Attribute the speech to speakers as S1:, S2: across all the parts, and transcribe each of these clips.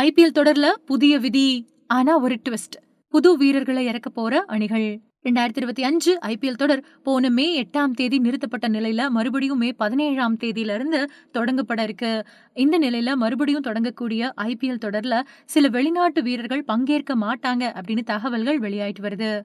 S1: IPL தொடர்ல புதிய விதி ஆனா ஒரு ட்விஸ்ட் புது வீரர்களை இறக்க போற அணிகள். ரெண்டாயிரத்தி இருபத்தி அஞ்சு ஐபிஎல் தொடர் போன மே எட்டாம் தேதி நிறுத்தப்பட்ட நிலையில மறுபடியும் மே பதினேழாம் தேதியில இருந்து தொடங்கப்பட இருக்கு. இந்த நிலையில மறுபடியும் தொடங்கக்கூடிய ஐபிஎல் தொடர்ல சில வெளிநாட்டு வீரர்கள் பங்கேற்க மாட்டாங்க அப்படின்னு தகவல்கள் வெளியாயிட்டு வருது.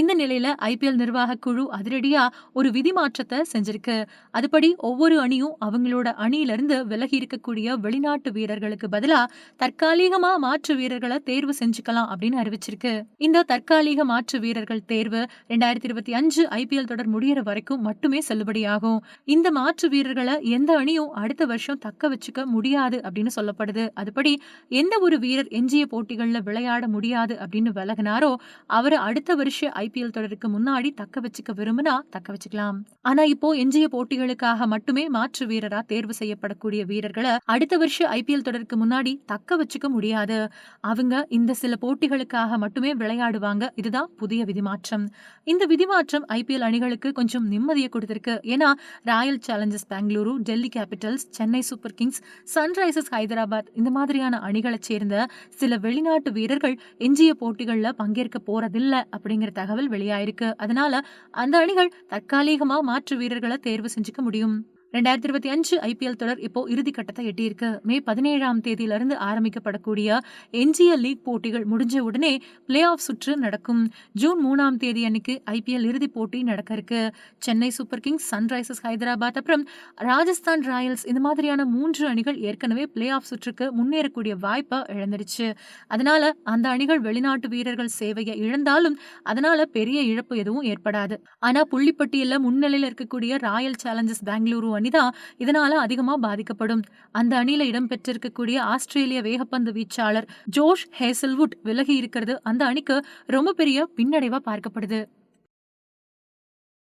S1: இந்த நிலையில ஐபிஎல் நிர்வாக குழு அதிரடியா ஒரு விதி மாற்றத்தை செஞ்சிருக்கு. அதுபடி ஒவ்வொரு அணியும் அவங்களோட அணியிலிருந்து விலகி இருக்கக்கூடிய வெளிநாட்டு வீரர்களுக்கு பதிலா தற்காலிகமா மாற்று வீரர்களை தேர்வு செஞ்சுக்கலாம் அப்படின்னு அறிவிச்சிருக்கு. இந்த தற்காலிக மாற்று வீரர்கள் தேர்வு ரெண்டாயிரத்தி இருபத்தி அஞ்சு ஐபிஎல் தொடர் முடியற வரைக்கும் மட்டுமே செல்லுபடியாகும். இந்த மாற்று வீரர்களை எந்த அணியும் அடுத்த வருஷம் தக்க வச்சுக்க முடியாது அப்படின்னு சொல்லப்படுது. அதுபடி எந்த ஒரு வீரர் எஞ்சிய போட்டிகளில் விளையாட முடியாது அப்படின்னு விலகினாரோ அவர் அடுத்த வருஷ ஐபிஎல் தொடருக்கு முன்னாடி தக்க வச்சுக்க விரும்பினா தக்க வச்சுக்கலாம். ஆனா இப்போ எஞ்சிய போட்டிகளுக்காக மட்டுமே மாற்று வீரரா தேர்வு செய்யப்படக்கூடிய வீரர்களை அடுத்த வருஷம் ஐபிஎல் தொடருக்கு முன்னாடி தக்க வச்சுக்க முடியாது. அவங்க இந்த சில போட்டிகளுக்காக மட்டுமே விளையாடுவாங்க. இதுதான் புதிய விதிமாற்றம். இந்த விதிமாற்றம் ஐபிஎல் அணிகளுக்கு கொஞ்சம் நிம்மதியை கொடுத்திருக்கு. ஏன்னா royal challengers Bengaluru Delhi capitals Chennai super kings sunrisers Hyderabad இந்த மாதிரியான அணிகளை சேர்ந்த சில வெளிநாட்டு வீரர்கள் எஞ்சிய போட்டிகள்ல பங்கேற்க போறதில்லை அப்படிங்கிற தகவல் வெளியாயிருக்கு. அதனால அந்த அணிகள் தற்காலிகமா மாற்று வீரர்களை தேர்வு செஞ்சுக்க முடியும். ரெண்டாயிரத்தி இருபத்தி அஞ்சு ஐபிஎல் தொடர் இப்போ இறுதி கட்டத்தை எட்டியிருக்கு. மே பதினேழாம் தேதியிலிருந்து ஆரம்பிக்கப்படக்கூடிய எஞ்சிய லீக் போட்டிகள் முடிஞ்ச உடனே பிளே ஆஃப் சுற்று நடக்கும். ஜூன் மூணாம் தேதி அன்னைக்கு ஐபிஎல் இறுதிப் போட்டி நடக்க இருக்கு. Chennai super kings sunrisers Hyderabad அப்புறம் ராஜஸ்தான் ராயல்ஸ் இந்த மாதிரியான மூன்று அணிகள் ஏற்கனவே பிளே ஆஃப் சுற்றுக்கு முன்னேறக்கூடிய வாய்ப்பை இழந்துருச்சு அதனால அந்த அணிகள் வெளிநாட்டு வீரர்கள் சேவையை இழந்தாலும் அதனால பெரிய இழப்பு எதுவும் ஏற்படாது. ஆனா புள்ளிப்பட்டியல முன்னிலையில் இருக்கக்கூடிய ராயல் சேலஞ்சர்ஸ் பெங்களூரு அணிதான் இதனால அதிகமா பாதிக்கப்படும். அந்த அணியில இடம்பெற்றிருக்கக்கூடிய ஆஸ்திரேலிய வேகப்பந்து வீச்சாளர் ஜோஷ் ஹேசல்வுட் விலகி இருக்கிறது. அந்த அணிக்கு ரொம்ப பெரிய பின்னடைவா பார்க்கப்படுது.